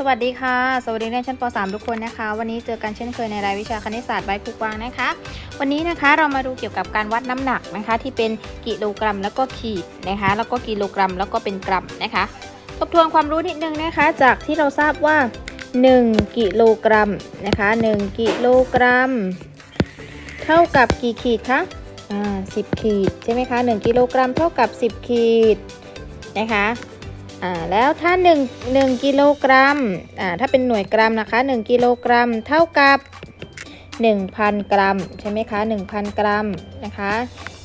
สวัสดีค่ะ สวัสดีนักเรียนชั้นป .3 ทุกคนนะคะ วันนี้เจอกันเช่นเคยในรายวิชาคณิตศาสตร์ใบคูกวางนะคะ วันนี้นะคะเรามาดูเกี่ยวกับการวัดน้ำหนักนะคะ ที่เป็นกิโลกรัมแล้วก็ขีดนะคะ แล้วก็กิโลกรัมแล้วก็เป็นกรัมนะคะ ทบทวนความรู้นิดนึงนะคะ จากที่เราทราบว่า 1 กิโลกรัมนะคะ 1 กิโลกรัม เท่ากับกี่ขีดคะอ่า10ขีดใช่ไหมคะ1กิโลกรัมเท่ากับ 10 ขีดนะคะ อ่าแล้วถ้า1 1กิโลกรัมอ่าถ้าเป็นหน่วยกรัมนะคะ1กิโลกรัมเท่ากับ 1,000 กรัมใช่ไหมคะ1,000 กรัมนะคะ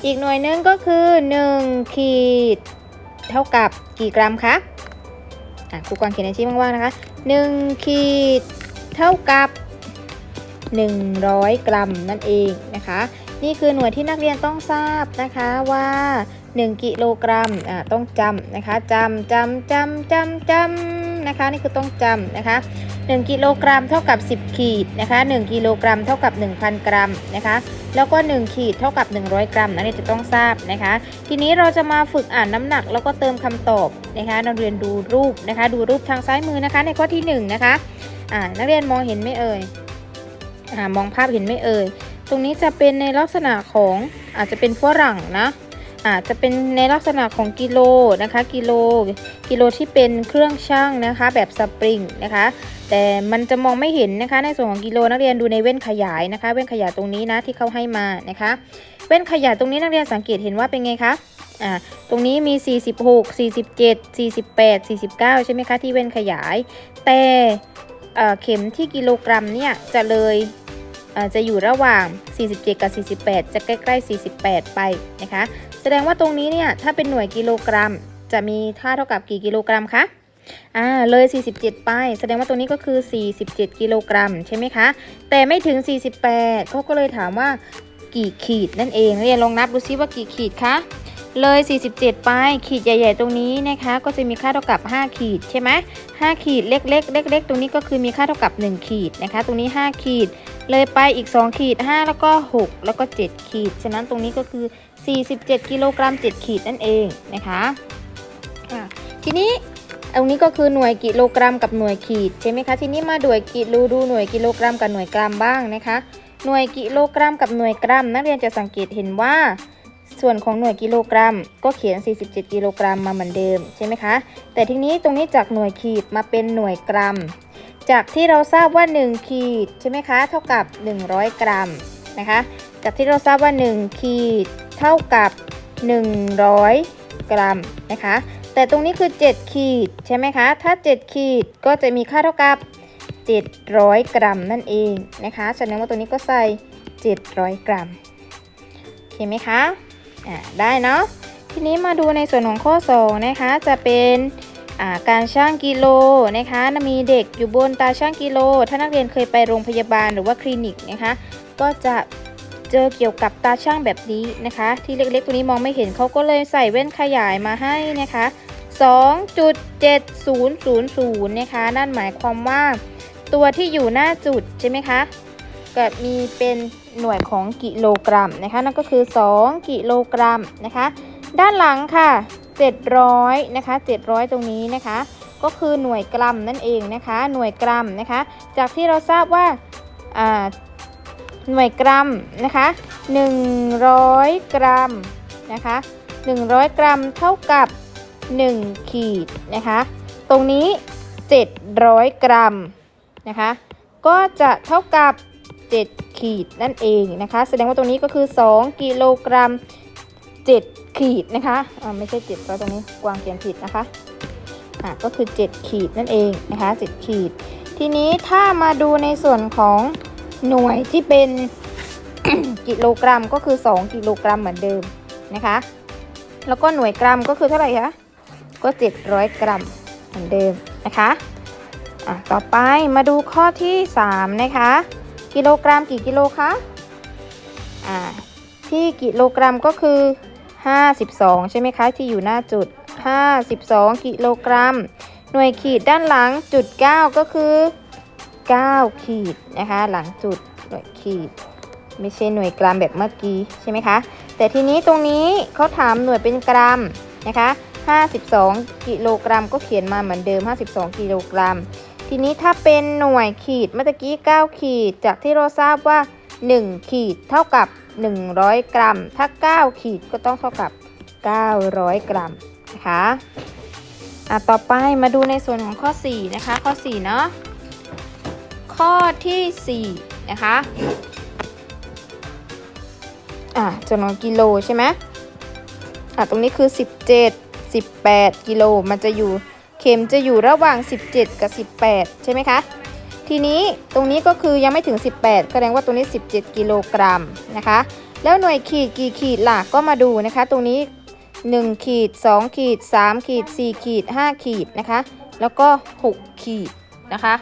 อีกหน่วยหนึงก็คือ 1 ขีด เท่ากับกี่กรัมคะอะครูกวางเขียนในชี้ว่างๆนะคะ 1 ขีดเท่ากับ 100 กรัมนั่นเองนะคะ นี่คือหน่วยที่นักเรียนต้องทราบนะคะว่า 1 กิโลกรัมอ่าต้องจำนะคะจำจำจำจำจำนะคะนี่คือต้องจำนะคะ1กิโลกรัมเท่ากับ 10 ขีดนะคะ1กิโลกรัมเท่ากับ 1,000 กรัมนะคะแล้วก็ 1 ขีดเท่ากับ 100 กรัมนักเรียจะต้องทราบนะคะ ทีนี้เราจะมาฝึกอ่านน้ำหนักแล้วก็เติมคำตอบนะคะนักเรียนดูรูปนะคะ ดูรูปทางซ้ายมือนะคะ ในข้อที่ 1 นะคะอ่านักเรียนมองเห็นไหมเอ่ยอ่ามองภาพเห็นไหมเอ่ยตรงนี้จะเป็นในลักษณะของอาจจะเป็นฝรั่งนะ อาจจะเป็นในลักษณะของกิโลนะคะ กิโล กิโลที่เป็นเครื่องชั่งนะคะ แบบสปริงนะคะ แต่มันจะมองไม่เห็นนะคะ ในส่วนของกิโลนักเรียนดูในเว้นขยายนะคะ เว้นขยายตรงนี้นะที่เขาให้มานะคะ เว้นขยายตรงนี้นักเรียนสังเกตเห็นว่าเป็นไงคะอ่าตรงนี้มี 46 47 48 49 ใช่ไหมคะที่เว้นขยาย แต่เอ่อเข็มที่กิโลกรัมเนี่ยจะเลย จะอยู่ระหว่าง 47 กับ 48 จะใกล้ๆ 48 ไปนะคะ แสดงว่าตรงนี้เนี่ยถ้าเป็นหน่วยกิโลกรัม จะมีค่าเท่ากับกี่กิโลกรัมคะอ่าเลย 47 ไป แสดงว่าตัวนี้ก็คือ 47 กิโลกรัมใช่ไหมคะ แต่ไม่ถึง 48เขาก็เลยถามว่ากี่ขีดนั่นเองเรียนลองนับดูซิว่ากี่ขีดคะเลย 47 ไป ขีดใหญ่ ๆ ตรงนี้นะคะ ก็จะมีค่าเท่ากับ 5 ขีดใช่ไหม5ขีดเล็กๆเล็กๆ ตรงนี้ก็คือมีค่าเท่ากับ 1 ขีดนะคะ ตรงนี้ 5 ขีด เลยไปอีก 2 ขีด 5 แล้วก็ 6 แล้วก็ 7 ขีด ฉะนั้นตรงนี้ก็คือ 47 กิโลกรัม 7 ขีดนั่นเองนะคะะทีนี้ตรงนี้ก็คือหน่วยกิโลกรัมกับหน่วยขีดใช่ไหมคะ ทีนี้มาดูกิโลดูหน่วยกิโลกรัมกับหน่วยกรัมบ้างนะคะ หน่วยกิโลกรัมกับหน่วยกรัม นักเรียนจะสังเกตเห็นว่าส่วนของหน่วยกิโลกรัม ก็เขียน 47 กิโลกรัมมาเหมือนเดิมใช่ไหมคะ แต่ทีนี้ตรงนี้จากหน่วยขีดมาเป็นหน่วยกรัม จากที่เราทราบว่า 1 ขีดใช่ไหมคะเท่ากับ 100 กรัมนะคะจากที่เราทราบว่า 1 ขีดเท่ากับ 100 กรัมนะคะแต่ตรงนี้คือ 7 ขีดใช่ไหมคะถ้า 7 ขีดก็จะมีค่าเท่ากับ 700 กรัมนั่นเองนะคะแสดงว่าตัวนี้ก็ใส่ 700 กรัมโอเคไหมคะอ่าได้เนาะทีนี้มาดูในส่วนของข้อ 2 นะคะจะเป็น การช่างกิโลนะคะมีเด็กอยู่บนตาช่างกิโล ถ้านักเรียนเคยไปโรงพยาบาลหรือว่าคลินิกนะคะ ก็จะเจอเกี่ยวกับตาช่างแบบนี้นะคะ ที่เล็กๆตัวนี้มองไม่เห็นเขาก็เลยใส่แว่นขยายมาให้นะคะ 2.7000 นะคะ นั่นหมายความว่าตัวที่อยู่หน้าจุดใช่ไหมคะก็มีเป็นหน่วยของกิโลกรัมนะคะนั่นก็คือ 2 กิโลกรัมนะคะ ด้านหลังค่ะ 700นะคะ700 ตรงนี้นะคะ ก็คือหน่วยกรัมนั่นเองนะคะ หน่วยกรัมนะคะ จากที่เราทราบว่าอ่าหน่วยกรัมนะคะ100 กรัมนะคะ100 กรัมเท่ากับ 1 ขีดนะคะ ตรงนี้ 700 กรัมนะคะ ก็จะเท่ากับ 7 ขีดนั่นเองนะคะ แสดงว่าตรงนี้ก็คือ 2 กิโลกรัม 7 ขีดนะคะอ่าไม่ใช่7ก็ตรงนี้กวางเขียนผิดนะคะอ่าก็คือ 7 ขีดนั่นเองนะคะ 7 ขีด ทีนี้ถ้ามาดูในส่วนของหน่วยที่เป็นกิโลกรัมก็คือ 2 กิโลกรัมเหมือนเดิมนะคะ แล้วก็หน่วยกรัมก็คือเท่าไหร่คะก็ 700 กรัมเหมือนเดิมนะคะอะต่อไปมาดูข้อที่ 3 นะคะ กิโลกรัมกี่กิโลคะอ่าที่กิโลกรัมก็คือ 52 ใช่ไหมคะ ที่อยู่หน้าจุด 52 กิโลกรัม หน่วยขีดด้านหลังจุด 9 ก็คือ 9 ขีดนะคะ หลังจุดหน่วยขีด ไม่ใช่หน่วยกรัมแบบเมื่อกี้ใช่ไหมคะ แต่ทีนี้ตรงนี้เขาถามหน่วยเป็นกรัมนะคะ 52 กิโลกรัมก็เขียนมาเหมือนเดิม 52 กิโลกรัม ทีนี้ถ้าเป็นหน่วยขีดเมื่อกี้ 9 ขีด จากที่เราทราบว่า 1 ขีดเท่ากับ 100 กรัม ถ้า 9 ขีดก็ต้องเท่ากับ 900 กรัมนะคะอะต่อไปมาดูในส่วนของข้อ 4 นะคะ ข้อ 4 เนาะข้อทีสี่ 4 นะคะอะจำนวนกิโลใช่ไหมอะตรงนี้คือ 17 18 กิโลมันจะอยู่เข็มจะอยู่ระหว่าง 17 กับ 18 ใช่ไหมคะ ทีนี้ตรงนี้ก็คือยังไม่ถึง 18 แสดงว่าตรงนี้ 17 กิโลกรัมนะคะ แล้วหน่วยขีดกี่ขีดล่ะก็มาดูนะคะ ตรงนี้ 1 ขีด 2 ขีด 3 ขีด 4 ขีด 5 ขีดนะคะ แล้วก็ 6 ขีดนะคะ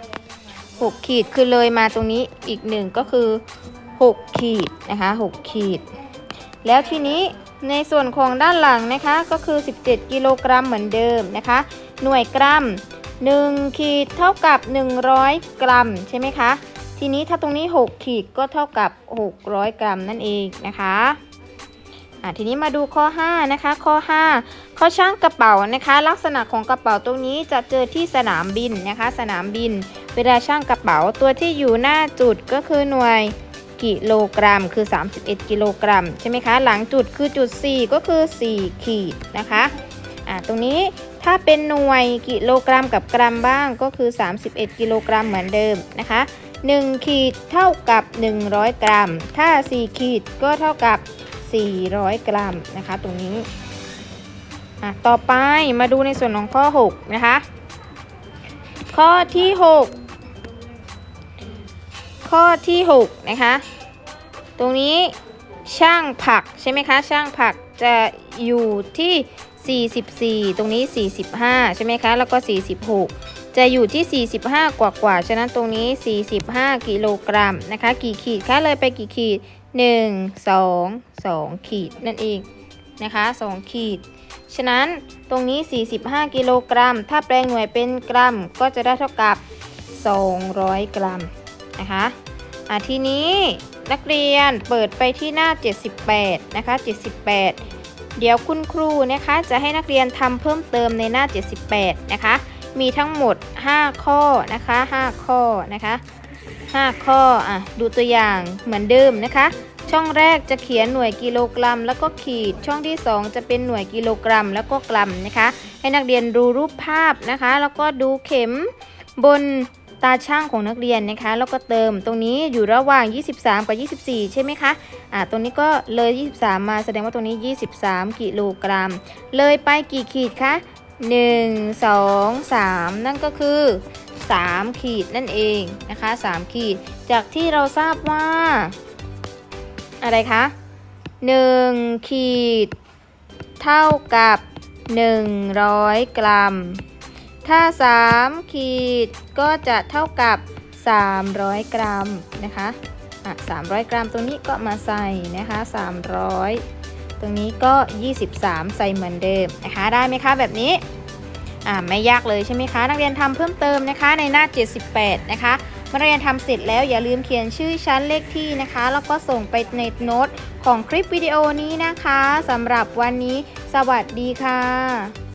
6 ขีดคือเลยมาตรงนี้อีกหนึ่งก็คือ 6 ขีดนะคะ 6 ขีด แล้วทีนี้ในส่วนของด้านหลังนะคะก็คือ 17 กิโลกรัมเหมือนเดิมนะคะ หน่วยกรัม 1 ขีดเท่ากับ 100 กรัมใช่ไหมคะ ทีนี้ถ้าตรงนี้ 6 ขีดก็เท่ากับ 600 กรัมนั่นเองนะคะอะทีนี้มาดูข้อ 5 นะคะ ข้อ 5 ข้อช่างกระเป๋านะคะ ลักษณะของกระเป๋าตรงนี้จะเจอที่สนามบินนะคะ สนามบิน เวลาช่างกระเป๋าตัวที่อยู่หน้าจุดก็คือหน่วยกิโลกรัม คือ 31 กิโลกรัมใช่ไหมคะ หลังจุดคือจุด 4 ก็คือ 4 ขีดนะคะอะตรงนี้ ถ้าเป็นหน่วยกิโลกรัมกับกรัมบ้างก็คือ 31 กิโลกรัมเหมือนเดิมนะคะ 1 ขีดเท่ากับ 100 กรัม ถ้า 4 ขีดก็เท่ากับ 400 กรัมนะคะตรงนี้อะต่อไปมาดูในส่วนของข้อ 6 นะคะ ข้อที่ 6 ข้อที่ 6 นะคะ ตรงนี้ช่างผักใช่ไหมคะ ช่างผักจะอยู่ที่ 44 ตรงนี้ 45 ใช่ไหมคะ แล้วก็ 46 จะอยู่ที่ 45 กว่ากว่าฉะนั้นตรงนี้ 45 กิโลกรัมนะคะ กี่ขีดคะเลยไปกี่ขีด 1 2 2 ขีดนั่นเองนะคะ 2 ขีด ฉะนั้นตรงนี้ 45 กิโลกรัม ถ้าแปลงหน่วยเป็นกรัม ก็จะได้เท่ากับ 200 กรัมนะคะอะทีนี้นักเรียนเปิดไปที่หน้า 78 นะคะ 78 เดี๋ยวคุณครูนะคะจะให้นักเรียนทำเพิ่มเติมในหน้า 78 นะคะ มีทั้งหมด 5 ข้อนะคะ 5 ข้อนะคะ 5 ข้ออะดูตัวอย่างเหมือนเดิมนะคะ ช่องแรกจะเขียนหน่วยกิโลกรัม แล้วก็ขีดช่องที่ 2 จะเป็นหน่วยกิโลกรัม แล้วก็กรัมนะคะ ให้นักเรียนดูรูปภาพนะคะ แล้วก็ดูเข็มบน ตาช่างของนักเรียนนะคะแล้วก็เติมตรงนี้อยู่ระหว่าง 23 กับ 24 ใช่ไหมคะอ่าตรงนี้ก็เลย 23 มาแสดงว่าตรงนี้ 23 กิโลกรัม เลยไปกี่ขีดคะ1 2 3 นั่นก็คือ 3 ขีดนั่นเองนะคะ 3 ขีด จากที่เราทราบว่า อะไรคะ 1 ขีด เท่ากับ 100 กรัม ถ้า 3 ขีดก็จะเท่ากับ 300 กรัมนะคะอะ300 กรัมตรงนี้ก็มาใส่นะคะ 300 ตรงนี้ก็ 23 ใส่เหมือนเดิมนะคะได้ไหมคะแบบนี้อ่าไม่ยากเลยใช่ไหมคะ นักเรียนทำเพิ่มเติมนะคะในหน้า 78 นะคะเมื่อนักเรียนทำเสร็จแล้วอย่าลืมเขียนชื่อชั้นเลขที่นะคะ แล้วก็ส่งไปในโน้ตของคลิปวิดีโอนี้นะคะสำหรับวันนี้ สวัสดีค่ะ